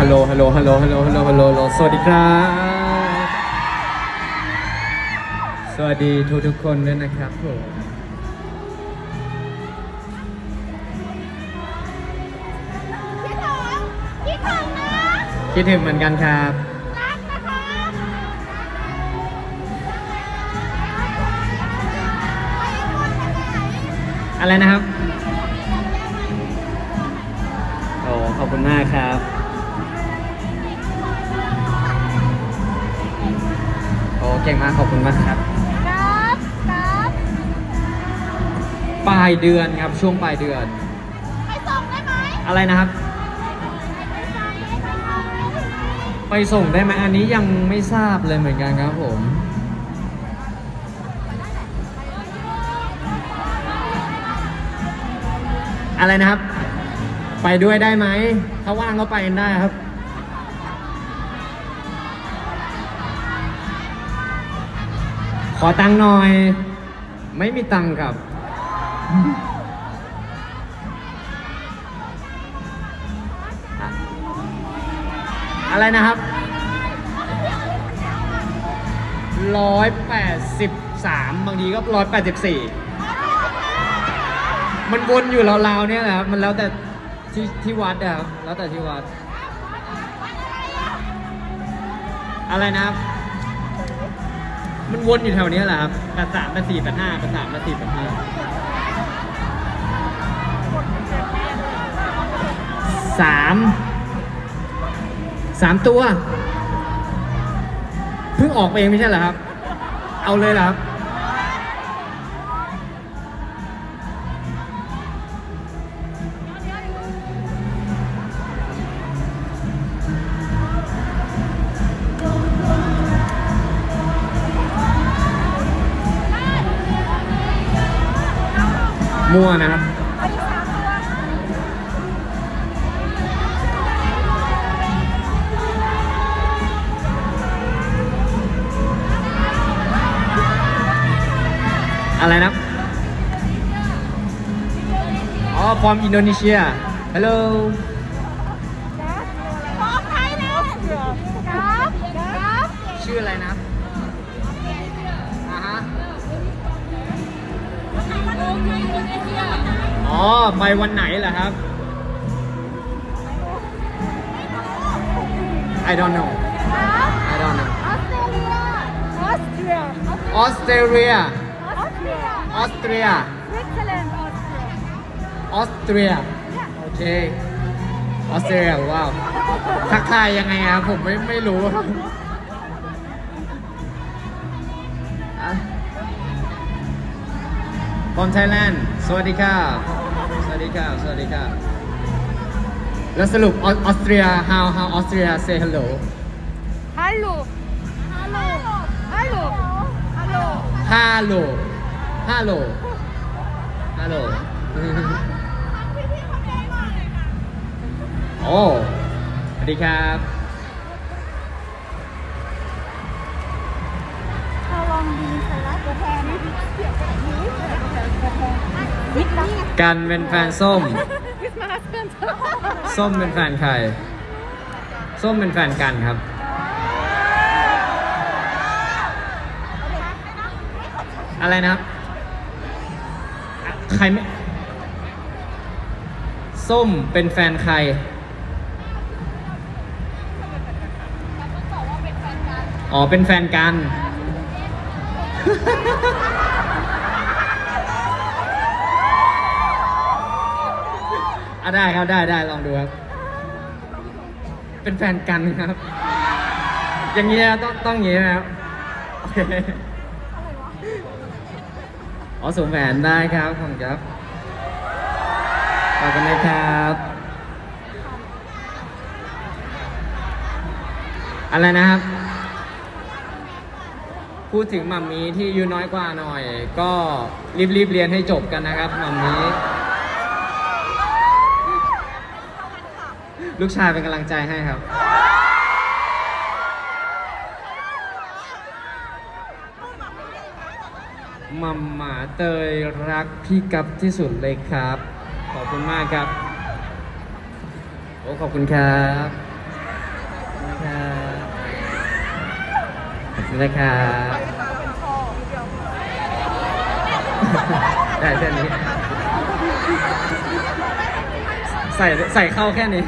ฮัลโหล ฮัลโหล ฮัลโหล ฮัลโหล ฮัลโหล ฮัลโหล สวัสดีครับ สวัสดีทุกทุกๆคนด้วยนะครับผมพี่ถงพี่ถงนะคิดถึงเหมือนกันครับ รักนะคะอะไรนะครับ โอ้ ขอบคุณมากครับ เก่งมากขอบคุณมากครับครับครับปลายเดือนครับช่วงปลายเดือน ไปส่งได้ไหมอะไรนะครับ ไปส่งได้ไหมอันนี้ยังไม่ทราบเลยเหมือนกันครับผม อะไรนะครับ ไปด้วยได้ไหมถ้าว่างก็ไปกันได้ครับ อตังค์หน่อย ไม่มีตังค์ครับ อะไรนะครับร้อยแปดสิบสามบางทีก็ร้อยแปดสิบสี่มันวนอยู่ราวๆเนี่ยแหละครับมันแล้วแต่ที่ที่วัดอะครับแล้วแต่ที่วัด อะไรนะครับ มันวนอยู่แถวเนี้ยแหละครับแปดสามแปดสี่แปดห้าแปดสามแปดสี่แปดห้าสามสามตัว เพิ่งออกไปเองไม่ใช่เหรอครับ เอาเลยเหรอครับ มั่วนะครับอะไรนะ อ๋อ from Indonesia Hello พร้ อ๋อ ไปวันไหนเหรอครับ I don't know I don't know ออสเตรเลียออสเตรีย Australia ออสเตรเลีย Austria สวิตเซอร์แลนด์ออสเตรีย Austria โอเค ออสเตรเลีย ว้าว ทักทายยังไงครับผมไม่ไม่รู้อะ from Thailand สวัสดีค่ะสวัส ดีค่ะสวัสดีค่ะแล้วสรุปออสเตรีย how how Austria say hello ฮัลโหลฮัลโหลฮัลโหลฮัลโหล hello hello hello โอ้สวัสดีครับ How long do you say that? ตัวแทนนี่เกี่ยวกับนี้ตัวแทนตัวแทนวิทย์นี่ไง กันเป็นแฟนส้มวิทย์มาเพื่อนส้มเป็นแฟนใคร ส้มเป็นแฟนกันครับ อะไรนะครับอะใครไม่ ส้มเป็นแฟนใคร อ๋อ เป็นแฟนกัน อะได้ครับได้ได้ลองดูครับ เป็นแฟนกันครับ อย่างนี้นะต้องต้องอย่างนี้นะครับโอเคอ๋อสวมแหวนได้ครับขอบคุณครับขอบคุณนะครับ อะไรนะครับ พูดถึงมัมมี่ที่อายุน้อยกว่าหน่อย ก็รีบๆเรียนให้จบกันนะครับมัมมี่ ลูกชายเป็นกำลังใจให้ครับ มัมหมาเตยรักพี่กับที่สุดเลยครับ ขอบคุณมากครับ โอ้ขอบคุณครับขอบคุณนะครับได้แค่นี้ใส่ใส่เข้าแค่นี้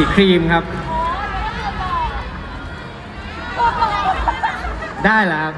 สีครีมครับ ได้แล้วครับ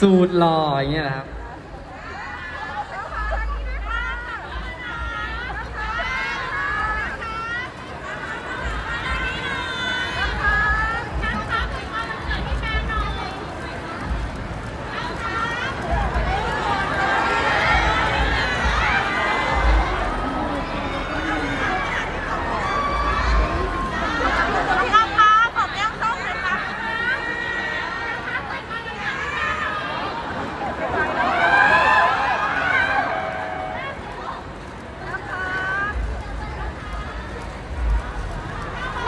สูตรหล่ออย่างเงี้ยนะครับ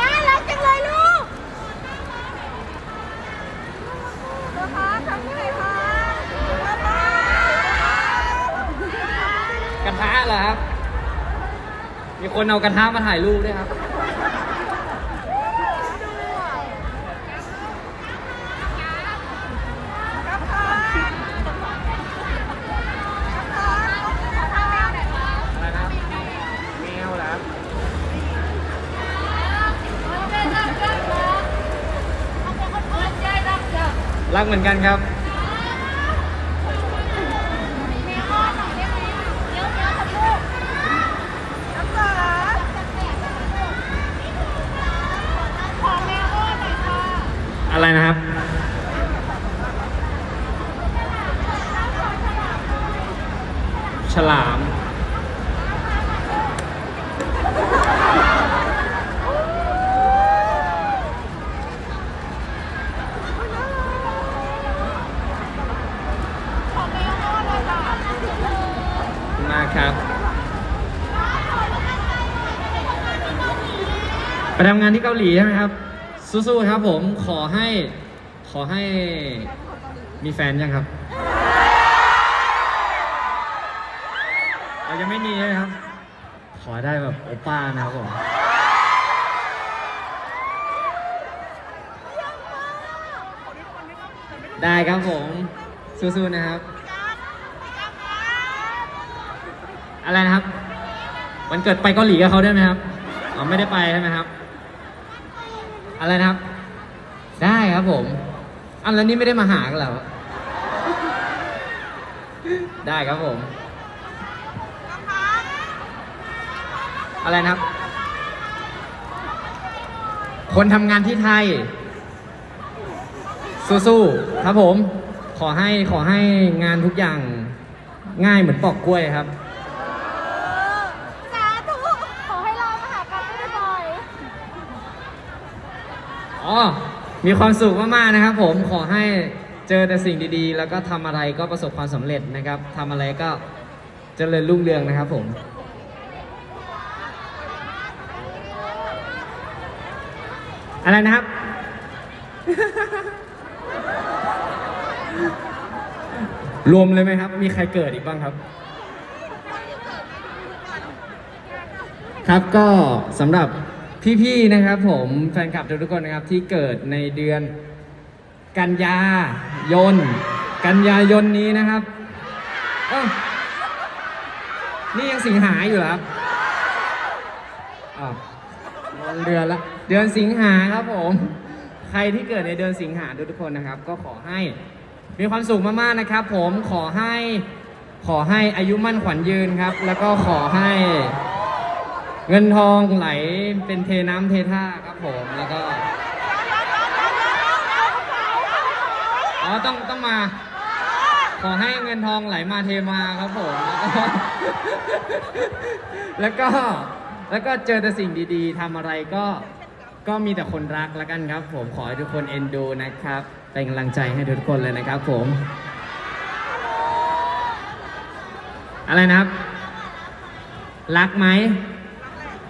น่ารักจังเลยลูกนะคะทำยังไงคะ กระทะเหรอครับ มี คนเอากระทะมาถ่ายรูปด้วยครับ อะไรนะครับแมวเหรอครับรักเหมือนกันครับ น้ำตาขอแมวอ้อนหน่อยค่ะ อะไร นะครับ ฉลามขอแมวอ้อนหน่อยค่ะขอบคุณมากครับ ไปทำงานที่เกาหลีใช่ไหมครับ สู้ๆครับผมขอให้ขอให้มีแฟนยังครับเรายังไม่มีใช่ไหมครับ ขอได้แบบโอป้านะครับผมได้ครับผมสู้ๆนะครับ อะไรนะครับ วันเกิดไปเกาหลีกับเขาได้ไหมครับอ๋อไม่ได้ไปใช่ไหมครับ อะไรนะครับ ได้ครับผม อันแล้วนี่ไม่ได้มาหากันเหรอได้ครับผม อะไรนะครับ คนทำงานที่ไทย สู้ๆครับผม ขอให้ขอให้งานทุกอย่างง่ายเหมือนปอกกล้วยครับ สาธุ ขอให้เรามาหากันบ่อย อ๋อ มีความสุขมากๆนะครับ ผมขอให้เจอแต่สิ่งดีๆ แล้วก็ทำอะไรก็ประสบความสำเร็จนะครับทำอะไรก็เจริญรุ่งเรืองนะครับ ผมอะไรนะครับ รวมเลยไหมครับ มีใครเกิดอีกบ้างครับ ครับก็สำหรับ พี่ๆนะครับผมแฟนคลับทุกๆคนนะครับที่เกิดในเดือนกันยายน กันยายนนี้นะครับเอ้านี่ยังสิงหาอยู่เหรอครับอ้าวลงเดือนละ เดือนสิงหาครับผม ใครที่เกิดในเดือนสิงหาทุกๆคนนะครับ ก็ขอให้มีความสุขมากๆนะครับ ผมขอให้ขอให้อายุมั่นขวัญยืนครับ แล้วก็ขอให้ เงินทองไหลเป็นเทน้ำเทท่าครับผมแล้วก็ออต้องต้องมา ขอให้เงินทองไหลมาเทมาครับผม แล้วก็แล้วก็เจอแต่สิ่งดีๆทำอะไรก็ก็มีแต่คนรักแล้วกันครับ ผมขอให้ทุกคนเอ็นดูนะครับเป็นกำลังใจให้ทุกคนเลยนะครับผม อะไรนะครับ รักไหม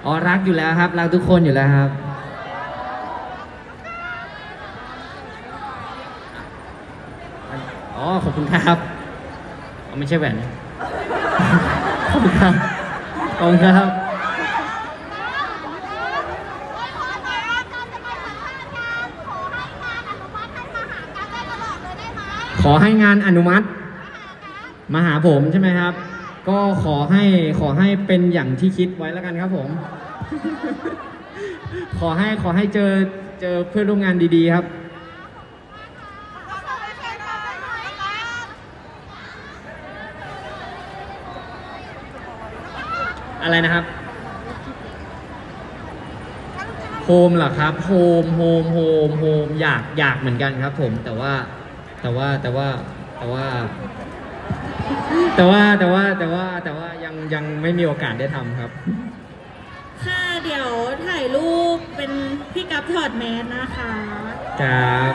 อ๋อรักอยู่แล้วครับ รักทุกคนอยู่แล้วครับ อ๋อขอบคุณครับอ๋อไม่ใช่แหวนขอบคุณครับขอบคุณครับขอให้งานอนุมัติ มาหาผมใช่ไหมครับ ก็ขอให้ขอให้เป็นอย่างที่คิดไว้แล้วกันครับผม ขอให้ขอให้เจอเจอเพื่อนร่วมงานดีๆครับ อะไรนะครับโฮมเหรอครับโฮมโฮมโฮมโฮมอยากอยากเหมือนกันครับผมแต่ว่าแต่ว่าแต่ว่าแต่ว่า แต่ว่าแต่ว่าแต่ว่าแต่ว่ายังยังไม่มีโอกาสได้ทำครับ ค่ะเดี๋ยวถ่ายรูปเป็นพี่กัฟถอดแมสนะคะ ครับ